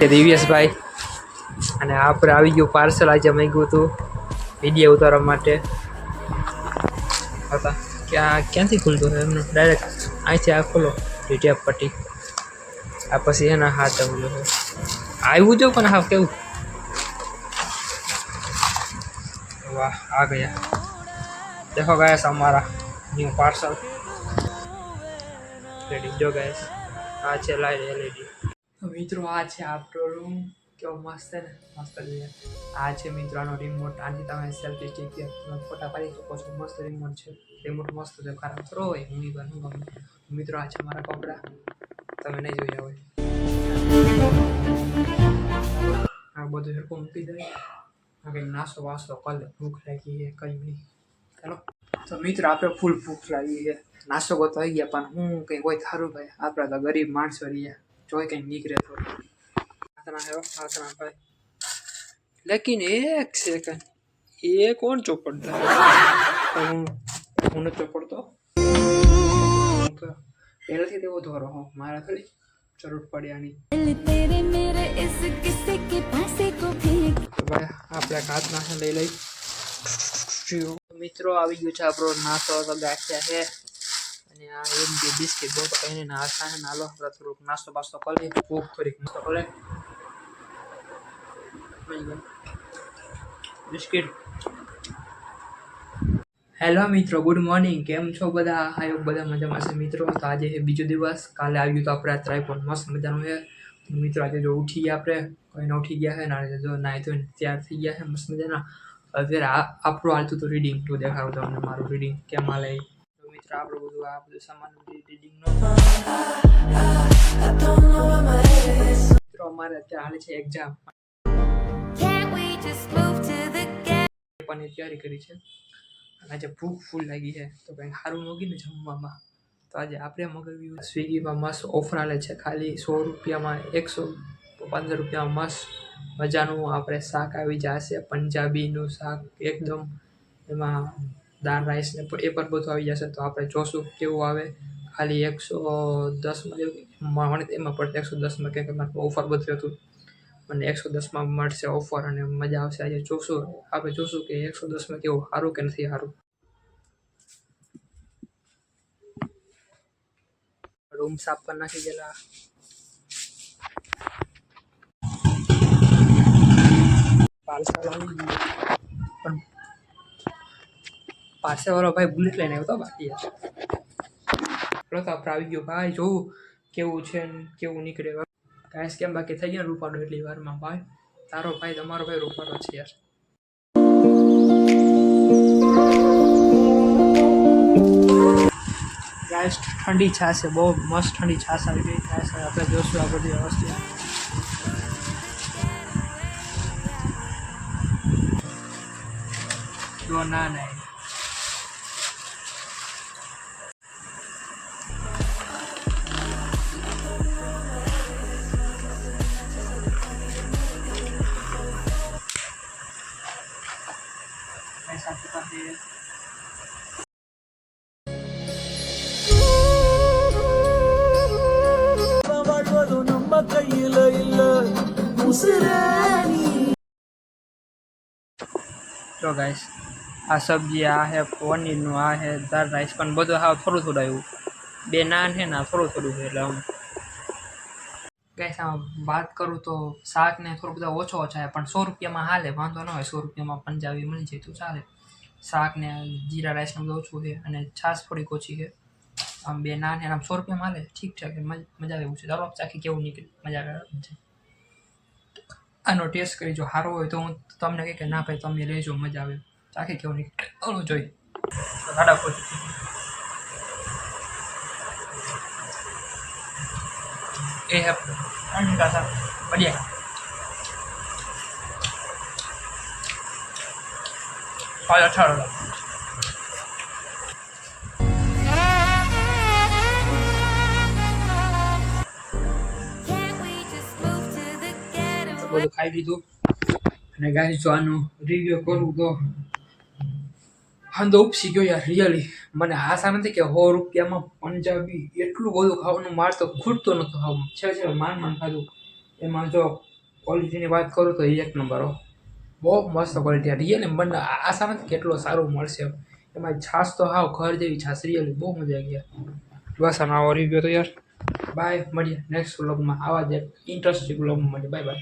તે દિવ્યેશભાઈ. અને આપણે આવી ગયું પાર્સલ આજે માંગ્યું હતું વીડિયો ઉતારવા માટે. હતા ક્યાં, ક્યાંથી ખુલતું હોય એમનું? ડાયરેક્ટ અહીંથી આ ખોલો ટેપ પટ્ટી. આ પછી એના હાથ આવેલો છે આવ્યું જો પણ હા, કેવું? વાહ, આ ગયા. દેખો ગયા છે અમારા ન્યૂ પાર્સલ જો ગાઈસ આ છે લાઈટ એલઈડી મિત્રો, આ છે આપણો રૂમ કેવો મસ્ત છે ને? મસ્ત જોઈએ આ છે મિત્રો, આનો રિમોટ આની તમે સેલ્ફી સ્ટિક ફોટા પાડી શકો છો. મસ્ત રિમોટ છે. રિમોટ મસ્ત છે ખરાબ કરો હોય હું પણ હું ગમે. મિત્રો, આ છે મારા કપડા. તમે નહીં જોયા હોય. આ બધું સરખું મૂકી દે. કંઈક નાસ્તો વાસ્તો કલ ભૂખ લાગી છે, કંઈ નહીં. ચાલો. તો મિત્રો, આપણે ફૂલ ભૂખ લાગી છે. નાસ્તો ગોતો આવી ગયા, પણ હું કંઈ કોઈ થારું ભાઈ. આપણા તો ગરીબ માણસો રહ્યા. Joy કંઈ નીકળે તો આતરા હે આતરા ભાઈ લેકિન એક સેકન્ડ એ કોણ ચોપડતા હું હું નથી ચોપડતો પહેલેથી તેવો ધોરો હું મારા થોડી જરૂર પડે આની ભાઈ આપણે હાથ નાખે લઈ લઈ મિત્રો આવી ગયો છે આપણો નાસ્તો તો છે અને આ એક બે બિસ્કિટ બહુ તો કહીને નાસ્તા છે નાલો આપણે થોડુંક નાસ્તો બાસ્તો કરી ભૂખ થોડીક નાસ્તો કરે બિસ્કિટ. હેલો મિત્રો ગુડ મોર્નિંગ કેમ છો બધા? આયો બધા મજામાં છે મિત્રો. તો આજે છે બીજો દિવસ. કાલે આવ્યું તો આપણે આ ટ્રાયપોડ મસ્ત મજાનું છે. મિત્રો, આજે જો ઉઠી ગયા આપણે. કોઈને ઉઠી ગયા છે ને જો નાહી તો તૈયાર થઈ ગયા છે, મસ્ત મજાના. અત્યારે આપણું હાલતું તો રીડિંગ તો દેખાડું તમને, મારું રીડિંગ કેમ હાલે? આપણું બધું આ બધું સામાન રીડિંગ નો. મિત્રો અમારે અત્યારે હાલે છે એક્ઝામ? પેપરની તૈયારી કરી છે. અને આજે ભૂખ ફૂલ લાગી છે. તો કંઈક સારું મૂકીને જમવામાં. તો આજે આપણે મગાવ્યું સ્વિગીમાં મસ્ત ઓફર આલે છે. ખાલી સો રૂપિયામાં એકસો પંદર રૂપિયામાં મસ્ત મજાનું આપણે શાક આવી જશે. પંજાબીનું શાક એકદમ એમાં દાળ રાઈસ ને પણ એ પણ બધું આવી જશે. તો આપણે જોશું કેવું આવે. ખાલી એકસો દસમાં જેવું એમાં પડશે એકસો દસમાં કંઈક મારે ઓફર બધું હતું. મને એકસો દસમાં મળશે ઓફર અને મજા આવશે. આજે જોશું. આપણે જોશું કે એકસો દસમાં કેવું સારું કે નથી સારું. રૂમ સાફ કરી નાખી ગયેલા. પાર્સલ આવી ગયું. પણ પાર્સલ વાળો ભાઈ બુલેટ લઈને આવ્યો તો બાકી હતો. આપણે આવી ગયો, ભાઈ જોવું કેવું છે કેવું નીકળે કાંઈ કેમ બાકી થઈ ગયા રૂપાડો એટલી વારમાં, ભાઈ? તારો ભાઈ, તમારો ભાઈ રૂપાડો છે યાર. ગાઈસ, ઠંડી છાશ છે બહુ મસ્ત ઠંડી છાશ આવી ગઈ. છાશ આપણે જોશું આ બધી વ્યવસ્થિત ના જો ગાઈસ આ સબ્જી, આ હે પનીરનું, આ હે દાળ રાઈસ પણ બધું હા થોડું થોડું આવ્યું. બે નાન છે ને થોડું થોડું છે એટલે આમ. ગાઈસ આમ વાત કરું તો શાક ને થોડું બધા ઓછો ઓછા છે, પણ સો રૂપિયામાં હાલે, વાંધો ન હોય, સો રૂપિયામાં પંજાબી મળી જાય તો ચાલે. શાક ને જીરા રાઈસ ને બધું ઓછું છે અને છાશ થોડીક ઓછી છે. આમ બે નાન છે આમ સો રૂપિયામાં હાલે, ઠીક ઠાક છે, મજ- આવે એવું છે. ચાલો, ચાખી કેવું નીકળે, મજા આવે છે. આનો ટેસ્ટ કરી જો સારો હોય તો હું તમને કહે કે ના ભાઈ, તમે લેજો, મજા આવે. ચાખી કેવું નીકળે ઓલું જોઈ. સાડા પોચ એ હે અંડા સા બઢિયા પાંચ અઠાર બધું ખાઈ લીધું. અને ગાય જો આનું રિવ્યુ કરું તો હાંધો ઉપસી ગયો યાર રિયલી મને આશા નથી કે સો રૂપિયામાં પંજાબી એટલું બધું ખાવાનું માર તો ખૂટતો નહોતું ખાવું છે છે માન માન ખાધું. એમાં જો ક્વોલિટીની વાત કરું તો એક નંબર, હો. બહુ મસ્ત ક્વોલિટી રિયલી મને આશા નથી કેટલો સારું મળશે એમ. છાશ તો હાવ ઘર જેવી છાશ રિયલી બહુ મજા આવી બસ આનો આવો રિવ્યુ તો યાર. બાય મળીએ નેક્સ્ટ વ્લોગમાં આવા જ એક ઇન્ટરેસ્ટિંગ વ્લોગમાં મળીએ. Bye bye